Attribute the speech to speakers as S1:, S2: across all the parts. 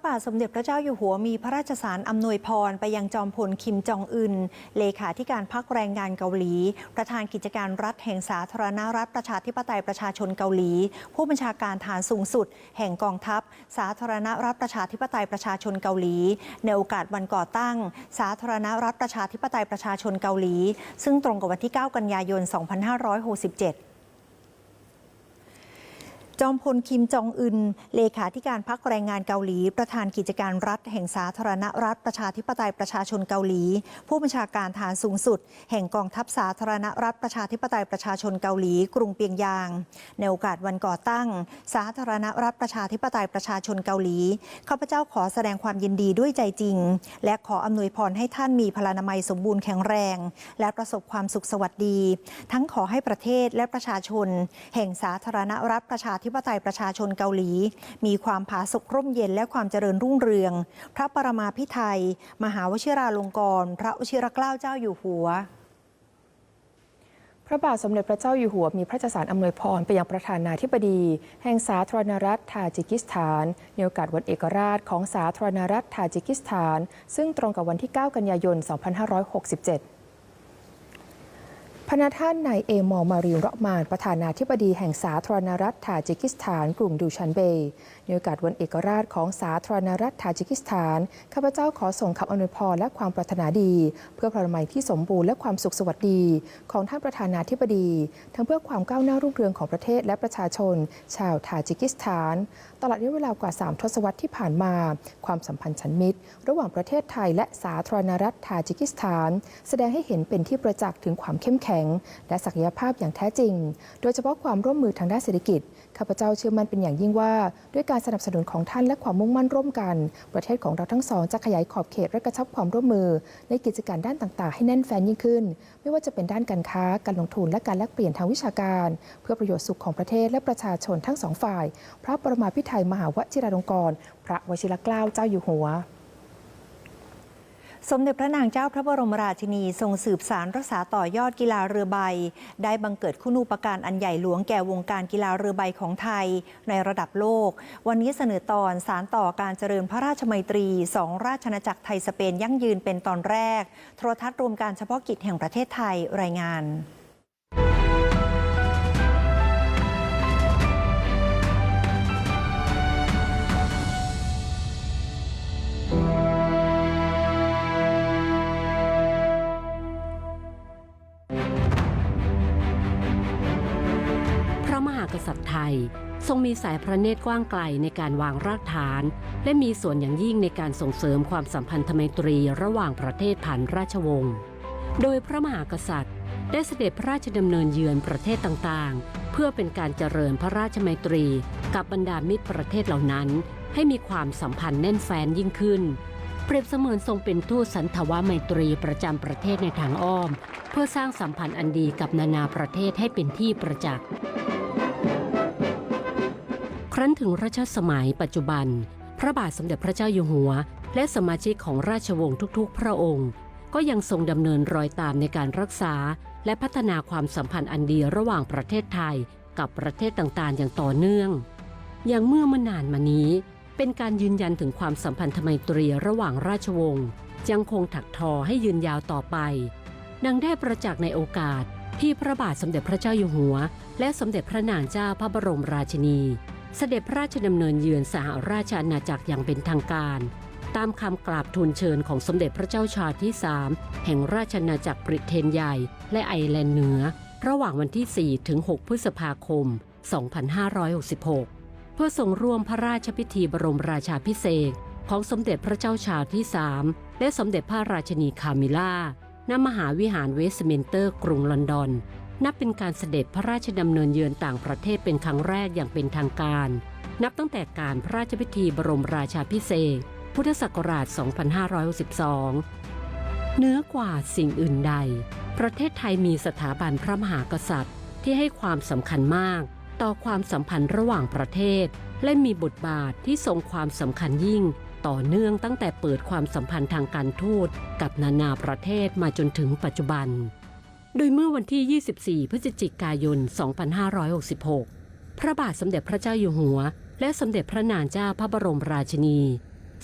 S1: ระบาทสมเด็จพระเจ้าอยู่หัวมีพระราชสารอำนวยพรไปยังจอมพลคิมจองอึน เลขาธิการพักแรงงานเกาหลี ประธานกิจการรัฐแห่งสาธารณรัฐประชาธิปไตยประชาชนเกาหลี ผู้บัญชาการฐานสูงสุด แห่งกองทัพ สาธารณรัฐประชาธิปไตยประชาชนเกาหลี ในโอกาสวันก่อตั้ง สาธารณรัฐประชาธิปไตยประชาชนเกาหลี ซึ่งตรงกับวันที่ 9 กันยายน 2567 จอมพลคิมจองอึน เลขาธิการพักแรงงานเกาหลี ประธานกิจการรัฐแห่งสาธารณรัฐประชาธิปไตยประชาชนเกาหลี ผู้บัญชาการฐานสูงสุด แห่งกองทัพสาธารณรัฐประชาธิปไตยประชาชนเกาหลี กรุงเปียงยาง ในโอกาสวันก่อตั้ง สาธารณรัฐประชาธิปไตยประชาชนเกาหลีข้าพเจ้าขอแสดงความยินดีด้วยใจจริง และขออำนวยพรให้ท่านมีพลานามัยสมบูรณ์แข็งแรง และประสบความสุขสวัสดี ทั้งขอให้ประเทศและประชาชน แห่งสาธารณรัฐประชาธิปไตยประชาชนเกาหลี มีความผาสุกร่มเย็นและความเจริญรุ่งเรือง พระปรมาภิไธยมหาวชิราลงกรณ์พระวชิรเกล้าเจ้าอยู่หัว
S2: พระบาทสมเด็จพระเจ้าอยู่หัวมีพระราชสารอำนวยพรไปยังประธานาธิบดี แห่งสาธารณรัฐทาจิกิสถานในโอกาสวันเอกราชของสาธารณรัฐทาจิกิสถาน ซึ่งตรงกับวันที่ 9 กันยายน 2567 พนาท่านนายเอมอลมารีนเราะมานประธานาธิบดีแห่งสาธารณรัฐทาจิกิสถานกรุงดูชันเบย์ในโอกาสวันเอกราชของสาธารณรัฐทาจิกิสถานข้าพเจ้าขอส่งคำอนวยพรและความปรารถนาดี เพื่อพลเมืองที่สมบูรณ์และความสุขสวัสดีของท่านประธานาธิบดี ทั้งเพื่อความก้าวหน้ารุ่งเรืองของประเทศและประชาชน ชาวทาจิกิสถาน ตลอดระยะเวลากว่า 3 ทศวรรษที่ผ่านมา ความสัมพันธ์ฉันมิตร ระหว่างประเทศไทยและสาธารณรัฐทาจิกิสถาน แสดงให้เห็นเป็นที่ประจักษ์ถึงความเข้มแข็งและศักยภาพอย่างแท้จริง โดยเฉพาะความร่วมมือทางด้านเศรษฐกิจ ข้าพเจ้าเชื่อมั่นเป็นอย่างยิ่งว่า ด้วยการสนับสนุนของท่านและความมุ่งมั่นร่วมกัน ประเทศของเราทั้งสองจะขยายขอบเขตและกระชับความร่วมมือ ในกิจการด้านต่างๆ ให้แน่นแฟ้นยิ่งขึ้น ไม่ว่าจะเป็นด้านการค้า การลงทุน และการแลกเปลี่ยนทางวิชาการ เพื่อประโยชน์สุขของประเทศและประชาชนทั้งสองฝ่าย พระปรมาภิไธยมหาวชิราลงกรณ์พระวชิรเกล้าเจ้าอยู่หัว
S1: สมเด็จพระนางเจ้าพระบรมราชินีทรงสืบสารรักษาต่อยอดกีฬาเรือใบ ได้บังเกิดคุณูปการอันใหญ่หลวงแก่วงการกีฬาเรือใบของไทย ในระดับโลก วันนี้เสนอตอนสารต่อการเจริญพระราชมัยตรีสองราชนาณาจักรไทยสเปนยั่งยืนเป็นตอนแรก โทรทัศน์รวมการเฉพาะกิจแห่งประเทศไทยรายงาน
S3: ทยทรงมีสายพระเนตรกว้างไกลในการวางรากฐาน และมีส่วนอย่างยิ่งในการส่งเสริมความสัมพันธไมตรีระหว่างประเทศผ่านราชวงศ์ โดยพระมหากษัตริย์ ได้เสด็จพระราชดำเนินเยือนประเทศต่างๆ เพื่อเป็นการเจริญพระราชไมตรี กับบรรดามิตรประเทศเหล่านั้น ให้มีความสัมพันธ์แน่นแฟ้นยิ่งขึ้น เปรียบเสมือนทรงเป็นทูตสันทวไมตรีประจำประเทศในทางอ้อม เพื่อสร้างสัมพันธ์อันดีกับนานาประเทศให้เป็นที่ประจักษ์ รั้นถึงรัชสมัยปัจจุบัน พระบาทสมเด็จพระเจ้าอยู่หัว และสมาชิกของราชวงศ์ทุกๆ พระองค์ ก็ยังทรงดำเนินรอยตามในการรักษา และพัฒนาความสัมพันธ์อันดีระหว่างประเทศไทยกับประเทศต่างๆ อย่างต่อเนื่อง อย่างเมื่อมื่นานมานี้ เป็นการยืนยันถึงความสัมพันธไมตรีระหว่างราชวงศ์ยังคงถักทอให้ยืนยาวต่อไป ดังได้ประจักษ์ในโอกาสที่พระบาทสมเด็จพระเจ้าอยู่หัว และสมเด็จพระนางเจ้าพระบรมราชินี เสด็จพระราชดำเนินเยือนสหราชอาณาจักรอย่างเป็นทางการ ตามคำกราบทูลเชิญของสมเด็จพระเจ้าชาติที่3แห่งราชอาณาจักรบริเทนใหญ่และไอร์แลนด์เหนือ ระหว่างวันที่ 4 ถึง 6 พฤษภาคม 2566 เพื่อทรงร่วมพระราชพิธีบรมราชาพิเศษของสมเด็จพระเจ้าชาติที่3และสมเด็จพระราชินีคามิล่าณมหาวิหารเวสต์มินเตอร์กรุงลอนดอน นับเป็นการเสด็จพระราชดำเนินเยือนต่างประเทศเป็นครั้งแรกอย่างเป็นทางการ นับตั้งแต่การพระราชพิธีบรมราชาพิเศษพุทธศักราช 2562 เนื้อกว่าสิ่งอื่นใด ประเทศไทยมีสถาบันพระมหากษัตริย์ ที่ให้ความสำคัญมาก ต่อความสัมพันธ์ระหว่างประเทศ และมีบทบาทที่ทรงความสำคัญยิ่ง ต่อเนื่องตั้งแต่เปิดความสัมพันธ์ทางการทูตกับนานาประเทศมาจนถึงปัจจุบัน โดยเมื่อวันที่ 24 พฤศจิกายน 2566 พระบาทสมเด็จพระเจ้าอยู่หัว และสมเด็จพระนางเจ้าพระบรมราชินี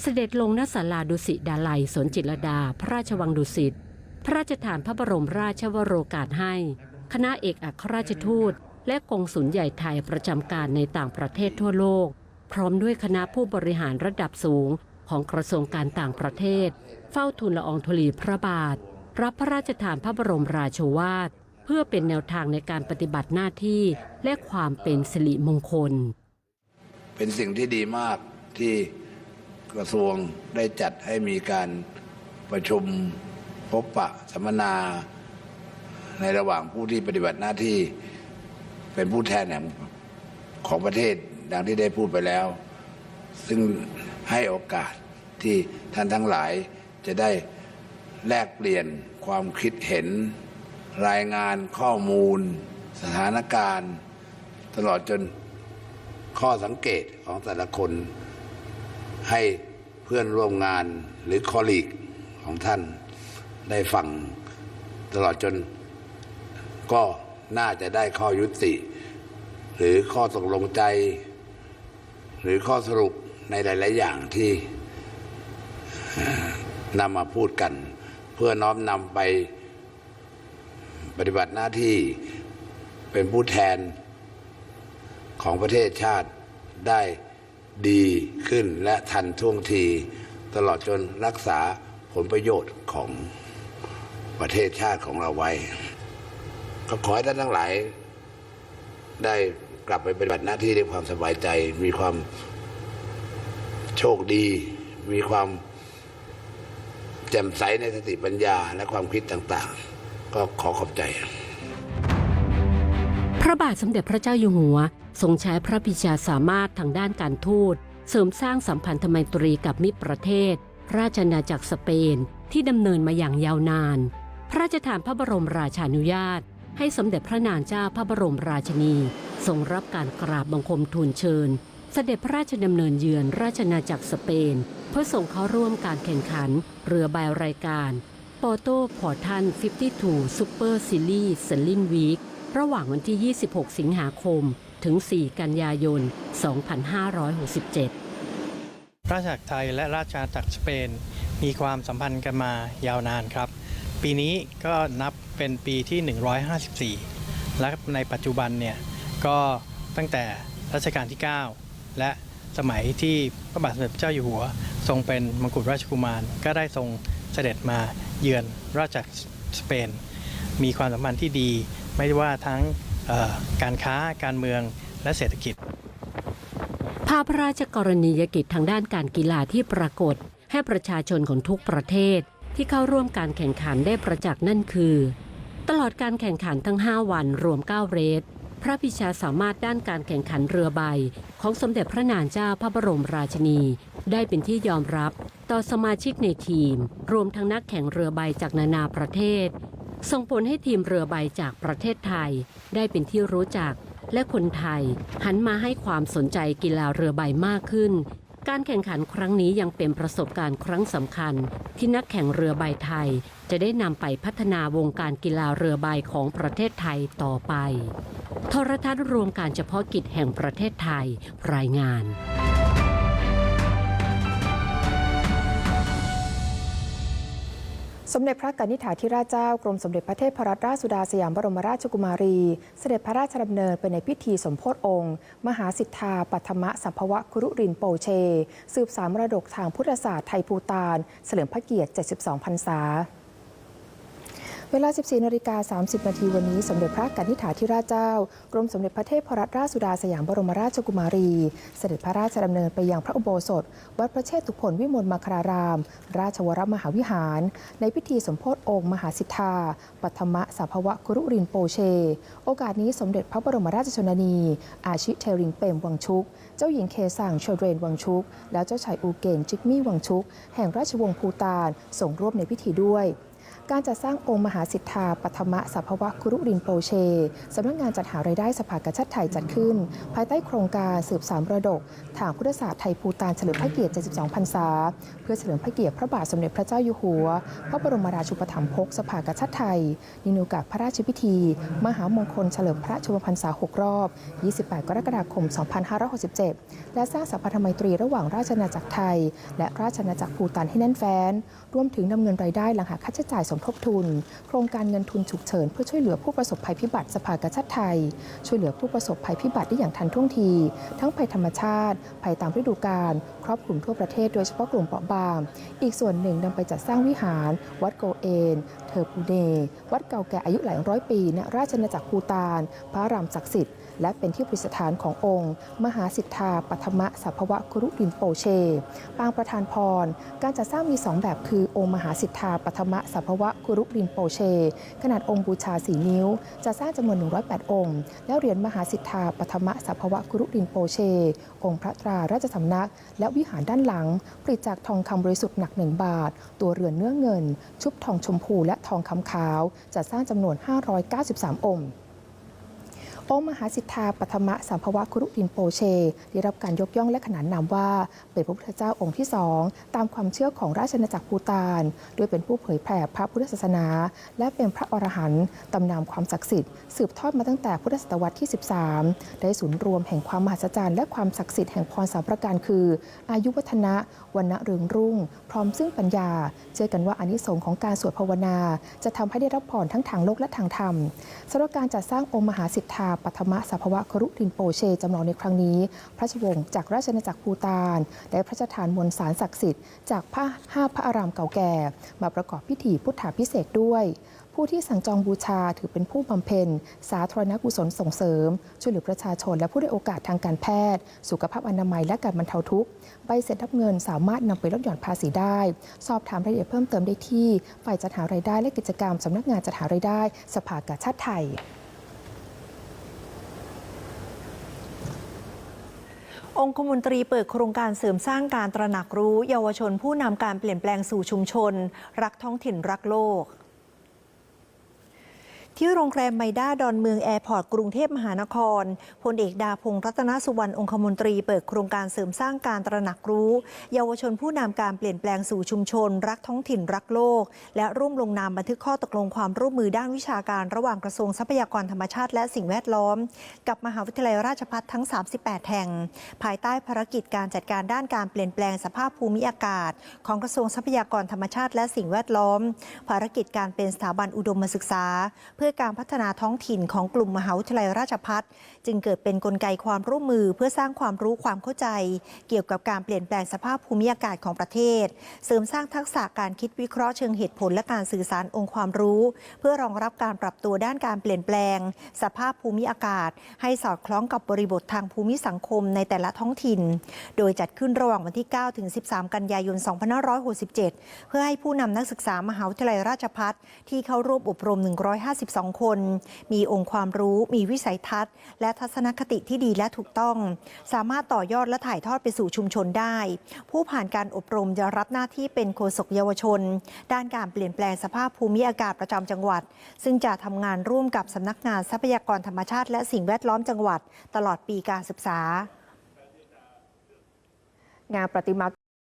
S3: เสด็จลงณศาลาดุสิตดาลัยสนจิตรดา พระราชวังดุสิต พระราชทานพระบรมราชวโรกาสให้ คณะเอกอัครราชทูต และกองสุลใหญ่ไทยประจำการในต่างประเทศทั่วโลก พร้อมด้วยคณะผู้บริหารระดับสูงของกระทรวงการต่างประเทศ เฝ้าทูลละอองธุลีพระบาท รับพระราชทานพระบรมราโชวาท เพื่อเป็นแนวทางในการปฏิบัติหน้าที่และความเป็นสิริมงคล
S4: เป็นสิ่งที่ดีมากที่กระทรวงได้จัดให้มีการประชุมพบปะสัมมนาในระหว่างผู้ที่ปฏิบัติหน้าที่เป็นผู้แทนแห่งของประเทศดังที่ได้พูดไปแล้ว ซึ่งให้โอกาสที่ท่านทั้งหลายจะได้ แลกเปลี่ยนความคิดเห็น รายงานข้อมูล สถานการณ์ ตลอดจนข้อสังเกตของแต่ละคน ให้เพื่อนร่วมงานหรือคอลีกของท่านได้ฟัง ตลอดจนก็น่าจะได้ข้อยุติ หรือข้อตกลงใจ หรือข้อสรุปในหลาย ๆ อย่างที่นำมาพูดกัน เพื่อน้อมนำไปปฏิบัติหน้าที่เป็นผู้แทนของประเทศชาติได้ดีขึ้นและทันท่วงที ตลอดจนรักษาผลประโยชน์ของประเทศชาติของเราไว้ ก็ขอให้ท่านทั้งหลาย ได้กลับไปปฏิบัติหน้าที่ด้วยความสบายใจ มีความโชคดี มีความ แจ่มใสในสติปัญญาและความคิดต่างๆ ก็ขอขอบใจ
S3: พระบาทสมเด็จพระเจ้าอยู่หัว ทรงใช้พระปิชาสามารถทางด้านการทูต เสริมสร้างสัมพันธไมตรีกับมิตรประเทศ ราชอาณาจักรสเปนที่ดำเนินมาอย่างยาวนาน พระราชทานพระบรมราชานุญาต ให้สมเด็จพระนางเจ้าพระบรมราชินี ทรงรับการกราบบังคมทูลเชิญ เสด็จพระราชดำเนินเยือนราชอาจักรสเปน เพื่อส่งเข้าร่วมการแข่งขัน เรือใบรายการปอโต้พอทัน 52 Super Series Sailing Week ระหว่างวันที่ 26 สิงหาคม ถึง 4 กันยายน 2567
S5: ราชอาณาจักรไทยและราชอาณาจักรสเปน มีความสัมพันธ์กันมายาวนานครับ ปีนี้ก็นับเป็นปีที่ 154 และในปัจจุบันเนี่ย ก็ตั้งแต่รัชกาลที่ 9 และสมัยที่พระบาทสมเด็จพระเจ้าอยู่หัว ทรงเป็นมกุฎราชกุมาร ก็ได้ทรงเสด็จมาเยือนราชสเปน มีความสัมพันธ์ที่ดี ไม่ว่าทั้งการค้าการเมืองและเศรษฐกิจ
S3: ภาพพระราชกรณียกิจทางด้านการกีฬาที่ปรากฏ ให้ประชาชนของทุกประเทศที่เข้าร่วมการแข่งขันได้ประจักษ์นั่นคือ ตลอดการแข่งขันทั้ง 5 วันรวม 9 เรส ระพิชาสามารถด้านการแข่งขันเรือใบ ของสมเด็จพระนางเจ้าพระบรมราชินี ได้เป็นที่ยอมรับต่อสมาชิกในทีม รวมทั้งนักแข่งเรือใบจากนานาประเทศ ส่งผลให้ทีมเรือใบจากประเทศไทย ได้เป็นที่รู้จัก และคนไทย หันมาให้ความสนใจกีฬาเรือใบมากขึ้น การแข่งขันครั้งนี้ยังเป็นประสบการณ์ครั้งสำคัญ ที่นักแข่งเรือใบไทย จะได้นำไปพัฒนาวงการกีฬาเรือใบของประเทศไทยต่อไป โทรทัศน์รวมการเฉพาะกิจแห่งประเทศไทยรายงาน
S2: สมเด็จพระกนิษฐาธิราชเจ้ากรมสมเด็จพระเทพรัตนราชสุดาสยามบรมราชกุมารี เสด็จพระราชดำเนินไปในพิธีสมโพธิองค์ มหาสิทธาปัทมะสัมภวะคุรุรินโปเช สืบสามรดกทางพุทธศาสตร์ไทยภูตาน เฉลิมพระเกียรติ 72 พรรษา วลา 14นาฬิกา30 นาทีวันนี้ สมเด็จพระกนิษฐาธิราชเจ้ากรมสมเด็จพระเทพรัตนราชสุดาสยามบรมราชกุมารี เสด็จพระราชดำเนินไปยังพระอุโบสถ วัดพระเชตุพนวิมลมัคลาราม ราชวรมหาวิหาร ในพิธีสมโพธิองค์มหาสิทธา ปัทมะสัพพวะกุรุรินโปเช โอกาสนี้สมเด็จพระบรมราชชนนี อาชิเทริงเปรมวังชุก เจ้าหญิงเคสังโชเรนวังชุก แล้วเจ้าชายอูเกนจิกมี่วังชุก แห่งราชวงศ์ภูตานส่งร่วมในพิธีด้วย การจัดสร้างองค์มหาสิทธาปฐมสัพพวะคุรุรินโปเชสำนักงานจัดหารายได้สภากาชาติไทยจัดขึ้น ภายใต้โครงการสืบสามระดกทางพุทธศาสตร์ไทยภูตานเฉลิมพระเกียรติ 72 พรรษา เพื่อเฉลิมพระเกียรติพระบาทสมเด็จพระเจ้าอยู่หัว พระบรมราชูปถัมภกสภากาชาติไทยในโอกาสพระราชพิธี มหามงคลเฉลิมพระชนมพรรษา 6 รอบ 28 กรกฎาคม 2567 และสร้างสัมพันธไมตรีระหว่างราชอาณาจักรไทย และราชอาณาจักรภูตานให้แน่นแฟ้น รวมถึงนำเงินรายได้หลังหักค่าใช้จ่ายสมทบทุน โครงการเงินทุนฉุกเฉินเพื่อช่วยเหลือผู้ประสบภัยพิบัติสภากาชาติไทย ช่วยเหลือผู้ประสบภัยพิบัติได้อย่างทันท่วงที ทั้งภัยธรรมชาติภัยตามฤดูกาลครอบคลุมทั่วประเทศโดยเฉพาะกลุ่มเปราะบาง อีกส่วนหนึ่งนำไปจัดสร้างวิหาร วัดโกเอน เทอปูเน วัดเก่าแก่อายุหลายร้อยปีณราชอาจักรภูตาน พระรามศักดิ์สิทธิ์ และเป็นที่ประดิษฐานขององค์ มหาสิทธาปฐมสัพวะกรุรินโปเช ปางประธานพร การจัดสร้างมี 2 แบบคือองค์มหาสิทธาปฐมสัพวะกรุรินโปเช ขนาดองค์บูชา4นิ้ว จะสร้างจำนวน 108 องค์ แล้วเหรียญมหาสิทธาปฐมสัพวะกรุรินโปเช องค์พระตราราชสำนัก และวิหารด้านหลังผลิตจากทองคำบริสุทธิ์หนัก1บาท ตัวเรือนเนื้อเงิน ชุบทองชมพูและทองคำขาวจะสร้างจำนวน 593 องค์ องค์มหาสิทธาปฐมสัมภวะคุรุดินโปเช ได้รับการยกย่องและขนานนามว่า เป็นพระพุทธเจ้าองค์ที่สองตามความเชื่อของราชอาจักรภูตานโดยเป็นผู้เผยแผ่พระพุทธศาสนา และเป็นพระอรหันต์ตำนานความศักดิ์สิทธิ์สืบทอดมาตั้งแต่พุทธศตวรรษที่ 13 ได้ศูนย์รวมแห่งความมหัศจรรย์และความศักดิ์สิทธิ์แห่งพรสามประการคือ อายุวัฒนะวันณะเรืองรุ่ง พร้อมซึ่งปัญญา เชื่อกันว่าอานิสงส์ของการสวดภาวนา จะทำให้ได้รับพรทั้งทางโลกและทางธรรมสำหรับการจัดสร้างองค์มหาสิทธาปฐมสัพวะครุรินโปเชจำลองในครั้งนี้ พระราชวงศ์จากราชอาจักรภูตานได้พระราชทานมวลสารศักดิ์สิทธิ์จากพระห้าพระอารามเก่าแก่ มาประกอบพิธีพุทธาพิเศษด้วยผู้ที่สั่งจองบูชาถือเป็นผู้บำเพ็ญ สาธารณกุศลส่งเสริม ช่วยเหลือประชาชนและผู้ได้โอกาสทางการแพทย์ สุขภาพอนามัยและการบรรเทาทุกข์ ใบเสร็จรับเงินสามารถนำไปลดหย่อนภาษีได้ สอบถามรายละเอียดเพิ่มเติมได้ที่ ฝ่ายจัดหารายได้และกิจกรรมสำนักงานจัดหารายได้ สภากาชาติไทย
S1: องคมนตรีเปิดโครงการเสริมสร้างการตระหนักรู้ เยาวชนผู้นำการเปลี่ยนแปลงสู่ชุมชน รักท้องถิ่นรักโลก ที่โรงแรมไมด้าดอนเมืองแอร์พอร์ตกรุงเทพมหานครพลเอกดาพงศ์รัตนสุวรรณองคมนตรีเปิดโครงการเสริมสร้างการตระหนักรู้ เยาวชนผู้นำการเปลี่ยนแปลงสู่ชุมชน รักท้องถิ่นรักโลก และร่วมลงนามบันทึกข้อตกลงความร่วมมือด้านวิชาการระหว่างกระทรวงทรัพยากรธรรมชาติ และสิ่งแวดล้อม กับมหาวิทยาลัยราชภัฏทั้ง 38 แห่ง ภายใต้ภารกิจการจัดการด้านการเปลี่ยนแปลงสภาพภูมิอากาศ ของกระทรวงทรัพยากรธรรมชาติ และสิ่งแวดล้อม ภารกิจการเป็นสถาบันอุดมศึกษา เพื่อการพัฒนาท้องถิ่นของกลุ่มมหาวิทยาลัยราชภัฏจึงเกิดเป็นนกลไกความร่วมมือเพื่อสร้างความรู้ความเข้าใจ เกี่ยวกับการเปลี่ยนแปลงสภาพภูมิอากาศของประเทศ เสริมสร้างทักษะการคิดวิเคราะห์เชิงเหตุผลและการสื่อสารองค์ความรู้ เพื่อรองรับการปรับตัวด้านการเปลี่ยนแปลง สภาพภูมิอากาศ ให้สอดคล้องกับบริบททางภูมิสังคมในแต่ละท้องถิ่น โดยจัดขึ้นระหว่างวันที่ 9 ถึง 13 กันยายน 2567 เพื่อให้ผู้นำนักศึกษามหาวิทยาลัยราชภัฏที่เข้าร่วมอบรม 153 152คน มีองค์ความรู้ มีวิสัยทัศน์ และทัศนคติที่ดีและถูกต้อง สามารถต่อยอดและถ่ายทอดไปสู่ชุมชนได้ ผู้ผ่านการอบรมจะรับหน้าที่เป็นโฆษกเยาวชน ด้านการเปลี่ยนแปลงสภาพภูมิอากาศประจำจังหวัด ซึ่งจะทำงานร่วมกับสำนักงานทรัพยากรธรรมชาติ และสิ่งแวดล้อมจังหวัด ตลอดปีการศึกษา
S2: งานประติมา